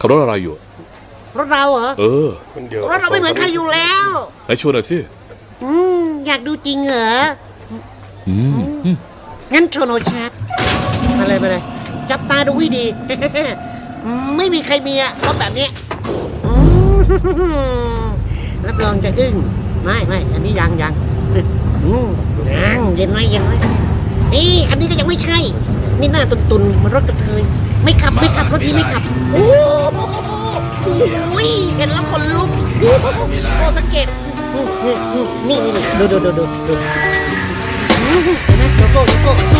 ขับรถอะไรอยู่ รถเราเหรอ เออคนเดียวรถเราไม่เหมือนใครอยู่แล้ว ไหนชวนหน่อยสิอืม อยากดูจริงเหรอ อืมอืมงั้นโชว์โนชัดมาเลยมาเลย จับตาดูให้ดี ไม่มีใครมีอะรถแบบนี้อืมรับรองจะอึ้ง ไม่ไม่อันนี้ยังยังอืมยังเย็นไหมเย็นไหมนี่อันนี้ก็ยังไม่ใช่ นี่หน้าตุนตุนๆเหมันรถกระเทย ไม่ขับไม่ขับรถนี้ไม่ขับ โอ้โหโอ้ยเห็นแล้วขนลุกโอ้โหโอ้สังเกตอืมอืมอืมนี่นี่นี่ดูดูดูดูดูเห็นไหมโลโก้โลโก้